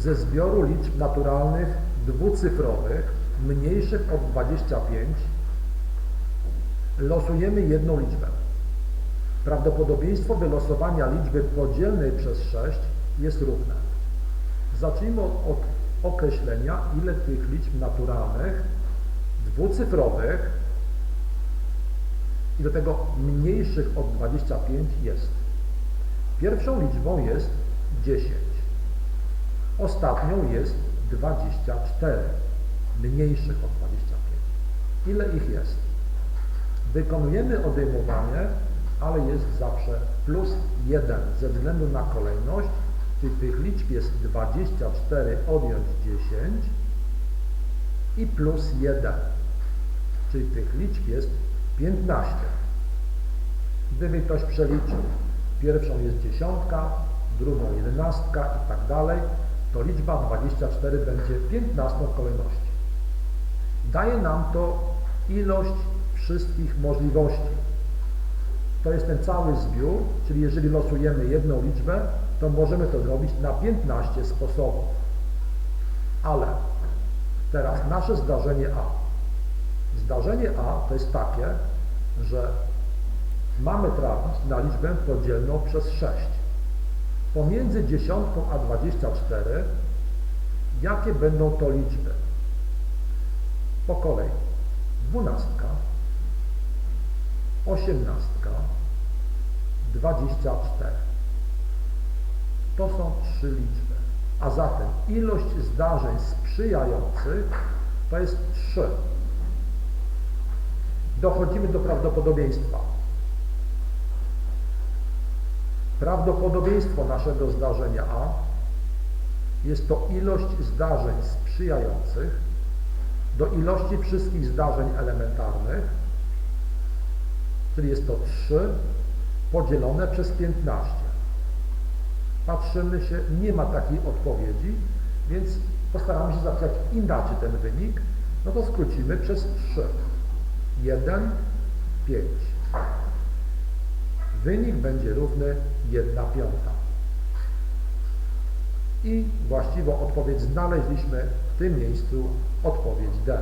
ze zbioru liczb naturalnych dwucyfrowych mniejszych od 25 losujemy jedną liczbę. Prawdopodobieństwo wylosowania liczby podzielnej przez 6 jest równe. Zacznijmy od określenia, ile tych liczb naturalnych dwucyfrowych i do tego mniejszych od 25 jest. Pierwszą liczbą jest 10. Ostatnią jest 24, mniejszych od 25. Ile ich jest? Wykonujemy odejmowanie, ale jest zawsze plus 1 ze względu na kolejność, czyli tych liczb jest 24 odjąć 10 i plus 1, czyli tych liczb jest 15. Gdyby ktoś przeliczył, pierwszą jest dziesiątka, drugą jedenastka i tak dalej, to liczba 24 będzie 15 kolejności. Daje nam to ilość wszystkich możliwości. To jest ten cały zbiór, czyli jeżeli losujemy jedną liczbę, to możemy to zrobić na 15 sposobów. Ale teraz nasze zdarzenie A. Zdarzenie A to jest takie, że mamy trafić na liczbę podzielną przez 6. Pomiędzy dziesiątką a 24, jakie będą to liczby? Po kolei. Dwunastka, osiemnastka, 24. To są trzy liczby. A zatem ilość zdarzeń sprzyjających to jest 3. Dochodzimy do prawdopodobieństwa. Prawdopodobieństwo naszego zdarzenia A jest to ilość zdarzeń sprzyjających do ilości wszystkich zdarzeń elementarnych, czyli jest to 3 podzielone przez 15. Patrzymy się, nie ma takiej odpowiedzi, więc postaramy się zapisać inaczej ten wynik, no to skrócimy przez 3. 1, 5. Wynik będzie równy 1 piąta. I właściwą odpowiedź znaleźliśmy w tym miejscu odpowiedź D.